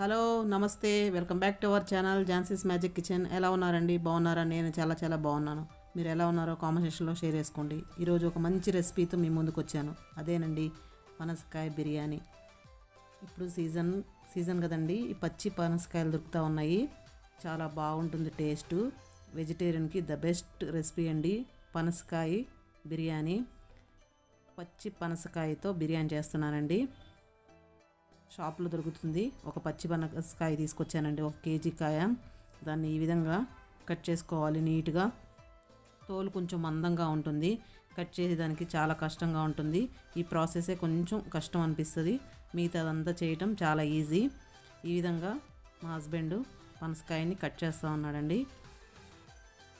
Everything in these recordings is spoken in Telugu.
హలో నమస్తే. Welcome back to our channel Jhansi's magic kitchen. ఎలా ఉన్నారండి? బాగున్నారా? నేను చాలా చాలా బాగున్నాను. మీరు ఎలా ఉన్నారో కామెంట్ సెక్షన్లో షేర్ చేసుకోండి. ఈరోజు ఒక మంచి రెసిపీతో మీ ముందుకు వచ్చాను. అదేనండి పనసకాయ బిర్యానీ. ఇప్పుడు సీజన్ సీజన్ కదండి. ఈ పచ్చి పనసకాయలు దొరుకుతూ ఉన్నాయి. చాలా బాగుంటుంది టేస్ట్. వెజిటేరియన్కి ద బెస్ట్ రెసిపీ అండి పనసకాయ బిర్యానీ. పచ్చి పనసకాయతో బిర్యానీ చేస్తున్నానండి. షాప్లో దొరుకుతుంది. ఒక పచ్చి పనసకాయ తీసుకొచ్చానండి. ఒక కేజీ కాయ. దాన్ని ఈ విధంగా కట్ చేసుకోవాలి నీట్గా. తోలు కొంచెం మందంగా ఉంటుంది. కట్ చేసేదానికి చాలా కష్టంగా ఉంటుంది. ఈ ప్రాసెసే కొంచెం కష్టం అనిపిస్తుంది. మిగతాదంతా చేయటం చాలా ఈజీ. ఈ విధంగా మా హస్బెండ్ పనసకాయని కట్ చేస్తూ ఉన్నాడండి.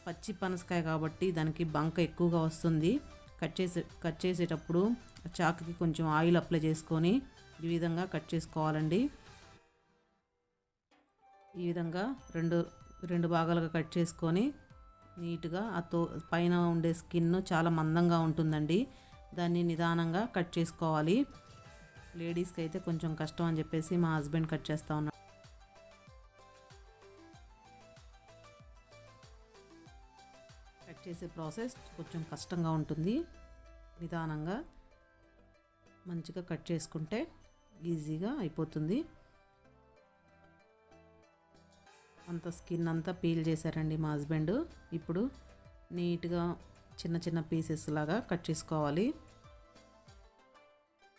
పచ్చి పనసకాయ కాబట్టి దానికి బంక ఎక్కువగా వస్తుంది. కట్ చేసే కట్ చేసేటప్పుడు చాకుకి కొంచెం ఆయిల్ అప్లై చేసుకొని ఈ విధంగా కట్ చేసుకోవాలండి. ఈ విధంగా రెండు రెండు భాగాలుగా కట్ చేసుకొని నీట్గా ఆ తో పైన ఉండే స్కిన్ చాలా మందంగా ఉంటుందండి. దాన్ని నిదానంగా కట్ చేసుకోవాలి. లేడీస్కి అయితే కొంచెం కష్టం అని చెప్పేసి మా హస్బెండ్ కట్ చేస్తూ ఉన్నాడు కట్ చేసే ప్రాసెస్ కొంచెం కష్టంగా ఉంటుంది. నిదానంగా మంచిగా కట్ చేసుకుంటే ఈజీగా అయిపోతుంది. అంత స్కిన్ అంతా పీల్ చేశారండి మా హస్బెండ్. ఇప్పుడు నీట్గా చిన్న చిన్న పీసెస్ లాగా కట్ చేసుకోవాలి.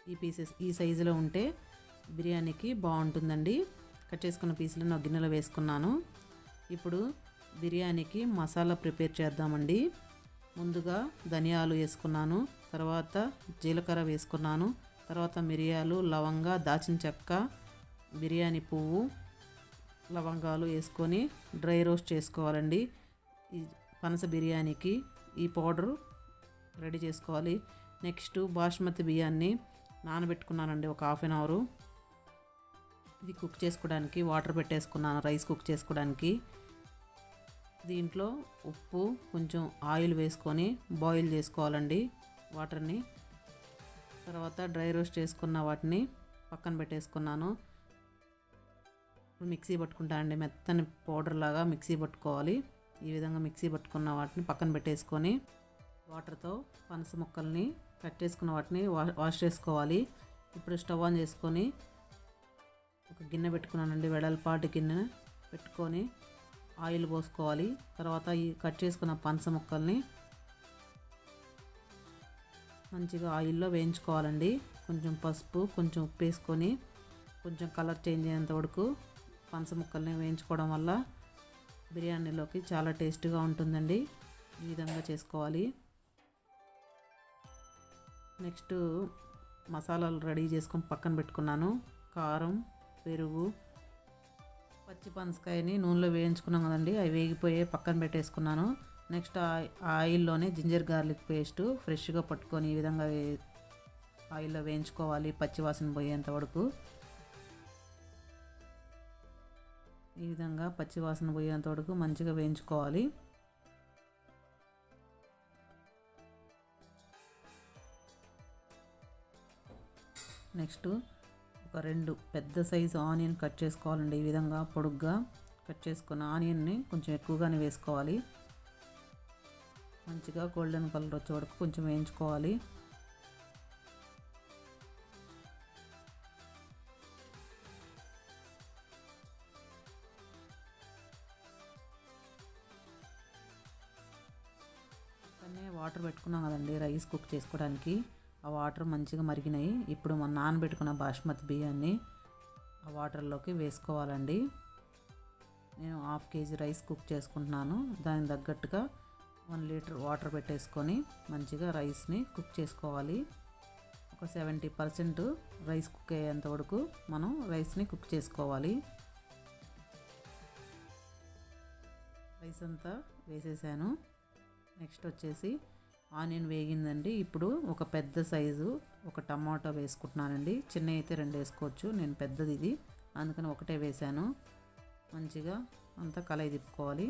ఈ పీసెస్ ఈ సైజులో ఉంటే బిర్యానీకి బాగుంటుందండి. కట్ చేసుకున్న పీసులు నా గిన్నెలో వేసుకున్నాను. ఇప్పుడు బిర్యానీకి మసాలా ప్రిపేర్ చేద్దామండి. ముందుగా ధనియాలు వేసుకున్నాను. తర్వాత జీలకర్ర వేసుకున్నాను. తర్వాత మిరియాలు లవంగ దాచిన చెక్క బిర్యానీ పువ్వు లవంగాలు వేసుకొని డ్రై రోస్ట్ చేసుకోవాలండి. ఈ పనస బిర్యానీకి ఈ పౌడర్ రెడీ చేసుకోవాలి. నెక్స్ట్ బాస్మతి బియ్యాన్ని నానబెట్టుకున్నానండి ఒక హాఫ్ అన్ అవరు. ఇది కుక్ చేసుకోవడానికి వాటర్ పెట్టేసుకున్నాను రైస్ కుక్ చేసుకోవడానికి. దీంట్లో ఉప్పు కొంచెం ఆయిల్ వేసుకొని బాయిల్ చేసుకోవాలండి. వాటర్ని తర్వాత డ్రై రోస్ట్ చేసుకున్న వాటిని పక్కన పెట్టేసుకున్నాను. ఇప్పుడు మిక్సీ పట్టుకుంటానండి మెత్తని పౌడర్ లాగా మిక్సీ పట్టుకోవాలి. ఈ విధంగా మిక్సీ పట్టుకున్న వాటిని పక్కన పెట్టేసుకొని వాటర్తో పనస ముక్కల్ని కట్ చేసుకున్న వాటిని వా వాష్ చేసుకోవాలి. ఇప్పుడు స్టవ్ ఆన్ చేసుకొని ఒక గిన్నె పెట్టుకున్నానండి. వెడల్పాటి గిన్నె పెట్టుకొని ఆయిల్ పోసుకోవాలి. తర్వాత ఈ కట్ చేసుకున్న పనస ముక్కల్ని మంచిగా ఆయిల్లో వేయించుకోవాలండి. కొంచెం పసుపు కొంచెం ఉప్పు వేసుకొని కొంచెం కలర్ చేంజ్ అయ్యేంత వరకు పనస ముక్కల్ని వేయించుకోవడం వల్ల బిర్యానీలోకి చాలా టేస్ట్గా ఉంటుందండి. ఈ విధంగా చేసుకోవాలి. నెక్స్ట్ మసాలాలు రెడీ చేసుకొని పక్కన పెట్టుకున్నాను. కారం పెరుగు పచ్చి పనసకాయని నూనెలో వేయించుకున్నాం కదండి. అవి వేగిపోయి పక్కన పెట్టేసుకున్నాను. నెక్స్ట్ ఆయిల్లోనే జింజర్ గార్లిక్ పేస్ట్ ఫ్రెష్గా పట్టుకొని ఈ విధంగా వే ఆయిల్లో వేయించుకోవాలి పచ్చివాసన పోయేంత వరకు. ఈ విధంగా పచ్చివాసన పోయేంత వరకు మంచిగా వేయించుకోవాలి. నెక్స్ట్ ఒక రెండు పెద్ద సైజు ఆనియన్ కట్ చేసుకోవాలండి ఈ విధంగా పొడుగ్గా. కట్ చేసుకున్న ఆనియన్ని కొంచెం ఎక్కువగానే వేసుకోవాలి. మంచిగా గోల్డెన్ కలర్ వచ్చే వరకు కొంచెం వేయించుకోవాలి. పక్కనే వాటర్ పెట్టుకున్నాం కదండి రైస్ కుక్ చేసుకోవడానికి. ఆ వాటర్ మంచిగా మరిగినాయి. ఇప్పుడు మనం నానబెట్టుకున్న బాస్మతి బియ్యాన్ని ఆ వాటర్లోకి వేసుకోవాలండి. నేను హాఫ్ కేజీ రైస్ కుక్ చేసుకుంటున్నాను. దానికి తగ్గట్టుగా వన్ లీటర్ వాటర్ పెట్టేసుకొని మంచిగా రైస్ని కుక్ చేసుకోవాలి. ఒక సెవెంటీ పర్సెంట్ రైస్ కుక్ అయ్యేంత వరకు మనం రైస్ని కుక్ చేసుకోవాలి. రైస్ అంతా వేసేసాను. నెక్స్ట్ వచ్చేసి ఆనియన్ వేగిందండి. ఇప్పుడు ఒక పెద్ద సైజు ఒక టమాటా వేసుకుంటున్నానండి. చిన్న అయితే రెండు వేసుకోవచ్చు. నేను పెద్దది ఇది. అందుకని ఒకటే వేసాను. మంచిగా అంతా కలయి తిప్పుకోవాలి.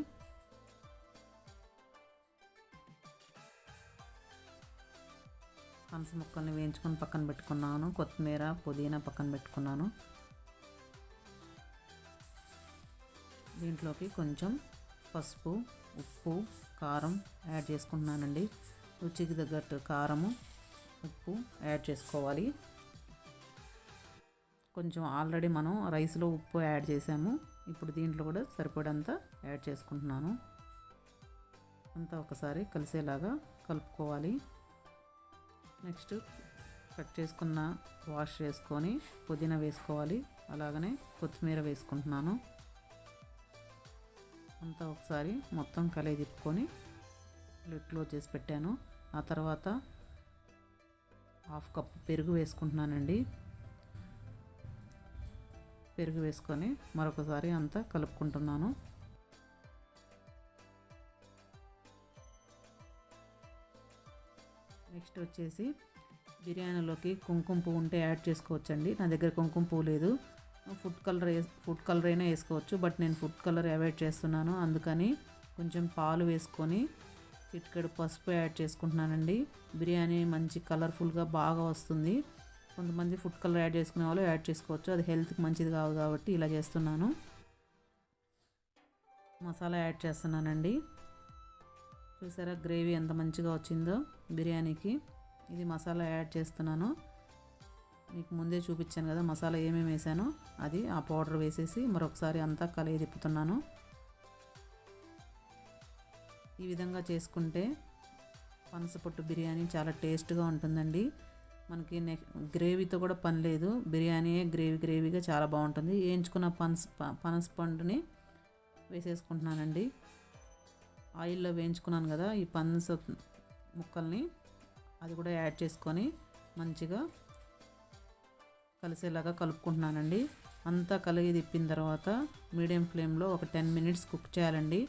పనస ముక్కల్ని వేయించుకొని పక్కన పెట్టుకున్నాను. కొత్తిమీర పుదీనా పక్కన పెట్టుకున్నాను. దీంట్లోకి కొంచెం పసుపు ఉప్పు కారం యాడ్ చేసుకుంటున్నానండి. రుచికి తగ్గట్టు కారము ఉప్పు యాడ్ చేసుకోవాలి. కొంచెం ఆల్రెడీ మనం రైస్లో ఉప్పు యాడ్ చేసాము. ఇప్పుడు దీంట్లో కూడా సరిపడంత యాడ్ చేసుకుంటున్నాను. అంతా ఒకసారి కలిసేలాగా కలుపుకోవాలి. నెక్స్ట్ కట్ చేసుకున్న వాష్ చేసుకొని పుదీనా వేసుకోవాలి. అలాగనే కొత్తిమీర వేసుకుంటున్నాను. అంతా ఒకసారి మొత్తం కలిగి తిప్పుకొని లిడ్ క్లోజ్ చేసి పెట్టాను. ఆ తర్వాత హాఫ్ కప్ పెరుగు వేసుకుంటున్నానండి. పెరుగు వేసుకొని మరొకసారి అంతా కలుపుకుంటున్నాను. నెక్స్ట్ వచ్చేసి బిర్యానీలోకి కుంకుమ పువ్వు ఉంటే యాడ్ చేసుకోవచ్చండి. నా దగ్గర కుంకుమ పువ్వు లేదు. ఫుడ్ కలర్ ఫుడ్ కలర్ అయినా వేసుకోవచ్చు బట్ నేను ఫుడ్ కలర్ అవాయిడ్ చేస్తున్నాను. అందుకని కొంచెం పాలు వేసుకొని చిటికెడు పసుపు యాడ్ చేసుకుంటున్నానండి. బిర్యానీ మంచి కలర్ఫుల్గా బాగా వస్తుంది. కొంతమంది ఫుడ్ కలర్ యాడ్ చేసుకునే వాళ్ళు యాడ్ చేసుకోవచ్చు. అది హెల్త్కి మంచిది కాదు కాబట్టి ఇలా చేస్తున్నాను. మసాలా యాడ్ చేస్తున్నానండి. చూసారా గ్రేవీ ఎంత మంచిగా వచ్చిందో బిర్యానీకి. ఇది మసాలా యాడ్ చేస్తున్నాను. మీకు ముందే చూపించాను కదా మసాలా ఏమేమి వేసానో. అది ఆ పౌడర్ వేసేసి మరొకసారి అంతా కలిగి తిప్పుతున్నాను. ఈ విధంగా చేసుకుంటే పనసపొట్టు బిర్యానీ చాలా టేస్ట్గా ఉంటుందండి. మనకి నెక్ గ్రేవీతో కూడా పని లేదు. బిర్యానీయే గ్రేవీ గ్రేవీగా చాలా బాగుంటుంది. వేయించుకున్న పనస పనస పండుని వేసేసుకుంటున్నానండి. ఆయిల్లో వేయించుకున్నాను కదా ఈ పనస ముక్కల్ని అది కూడా యాడ్ చేసుకొని మంచిగా కలిసేలాగా కలుపుకుంటున్నానండి. అంతా కలిగి తిప్పిన తర్వాత మీడియం ఫ్లేమ్లో ఒక టెన్ మినిట్స్ కుక్ చేయాలండి.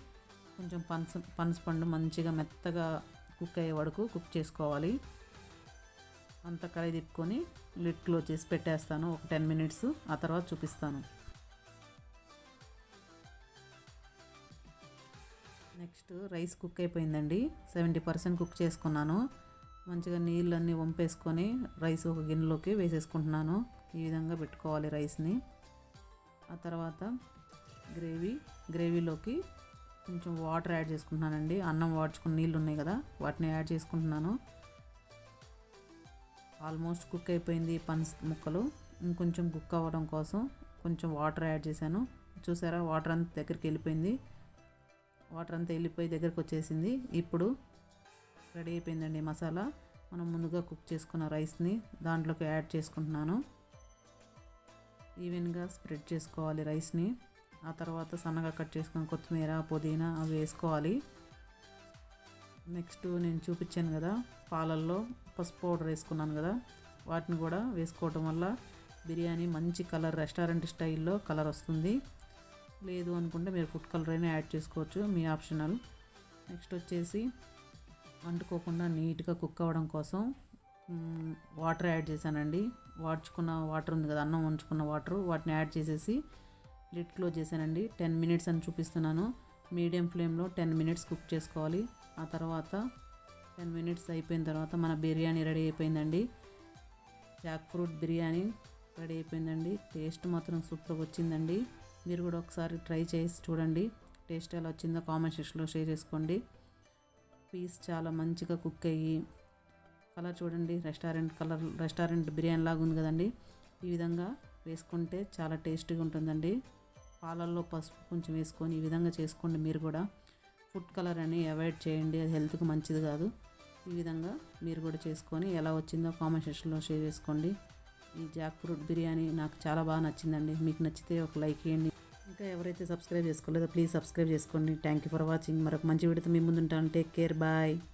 కొంచెం పనస పనసపండు మంచిగా మెత్తగా కుక్ అయ్యే వరకు కుక్ చేసుకోవాలి. అంత కలిగి తిప్పుకొని లిడ్ క్లోజ్ చేసి పెట్టేస్తాను. ఒక టెన్ మినిట్స్ ఆ తర్వాత చూపిస్తాను. నెక్స్ట్ రైస్ కుక్ అయిపోయిందండి. సెవెంటీ పర్సెంట్ కుక్ చేసుకున్నాను. మంచిగా నీళ్ళన్నీ వంపేసుకొని రైస్ ఒక గిన్నెలోకి వేసేసుకుంటున్నాను. ఈ విధంగా పెట్టుకోవాలి రైస్ని. ఆ తర్వాత గ్రేవీ గ్రేవీలోకి కొంచెం వాటర్ యాడ్ చేసుకుంటున్నానండి. అన్నం వాడ్చుకుని నీళ్ళు ఉన్నాయి కదా వాటిని యాడ్ చేసుకుంటున్నాను. ఆల్మోస్ట్ కుక్ అయిపోయింది పన్స్ ముక్కలు. ఇంకొంచెం కుక్ అవ్వడం కోసం కొంచెం వాటర్ యాడ్ చేశాను. చూసారా వాటర్ అంతా దగ్గరికి వెళ్ళిపోయింది. వాటర్ అంతా వెళ్ళిపోయి దగ్గరకు వచ్చేసింది. ఇప్పుడు రెడీ అయిపోయిందండి మసాలా. మనం ముందుగా కుక్ చేసుకున్న రైస్ని దాంట్లోకి యాడ్ చేసుకుంటున్నాను. ఈవెన్గా స్ప్రెడ్ చేసుకోవాలి రైస్ని. ఆ తర్వాత సన్నగా కట్ చేసుకుని కొత్తిమీర పుదీనా అవి వేసుకోవాలి. నెక్స్ట్ నేను చూపించాను కదా పాలల్లో పసుపు పౌడర్ వేసుకున్నాను కదా వాటిని కూడా వేసుకోవటం వల్ల బిర్యానీ మంచి కలర్ రెస్టారెంట్ స్టైల్లో కలర్ వస్తుంది. లేదు అనుకుంటే మీరు ఫుడ్ కలర్ అయినా యాడ్ చేసుకోవచ్చు మీ ఆప్షనల్. నెక్స్ట్ వచ్చేసి అంటుకోకుండా నీట్గా కుక్ అవ్వడం కోసం వాటర్ యాడ్ చేశానండి. వాడ్చుకున్న వాటర్ ఉంది కదా అన్నం ఉంచుకున్న వాటర్ వాటిని యాడ్ చేసేసి లిడ్ క్లోజ్ చేశానండి. టెన్ మినిట్స్ అని చూపిస్తున్నాను. మీడియం ఫ్లేమ్లో టెన్ మినిట్స్ కుక్ చేసుకోవాలి. ఆ తర్వాత టెన్ మినిట్స్ అయిపోయిన తర్వాత మన బిర్యానీ రెడీ అయిపోయిందండి. జాక్ ఫ్రూట్ బిర్యానీ రెడీ అయిపోయిందండి. టేస్ట్ మాత్రం సూపర్గా వచ్చిందండి. మీరు కూడా ఒకసారి ట్రై చేసి చూడండి. టేస్ట్ ఎలా వచ్చిందో కామెంట్ సెక్షన్లో షేర్ చేసుకోండి. పీస్ చాలా మంచిగా కుక్ అయ్యి కలర్ చూడండి రెస్టారెంట్ కలర్ రెస్టారెంట్ బిర్యానీ లాగా ఉంది కదండి. ఈ విధంగా వేసుకుంటే చాలా టేస్టీగా ఉంటుందండి. పాలల్లో పసుపు కొంచెం వేసుకొని ఈ విధంగా చేసుకోండి మీరు కూడా. ఫుడ్ కలర్ అని అవాయిడ్ చేయండి అది హెల్త్కి మంచిది కాదు. ఈ విధంగా మీరు కూడా చేసుకొని ఎలా వచ్చిందో కామెంట్ సెక్షన్లో షేర్ చేసుకోండి. ఈ జాక్ ఫ్రూట్ బిర్యానీ నాకు చాలా బాగా నచ్చిందండి. మీకు నచ్చితే ఒక లైక్ ఇవ్వండి ఇంకా ఎవరైతే సబ్స్క్రైబ్ చేసుకోలేదో ప్లీజ్ సబ్స్క్రైబ్ చేసుకోండి. థ్యాంక్ యూ ఫర్ వాచింగ్ మరొక మంచి వీడియోతో మీ ముందు ఉంటాను టేక్ కేర్ బాయ్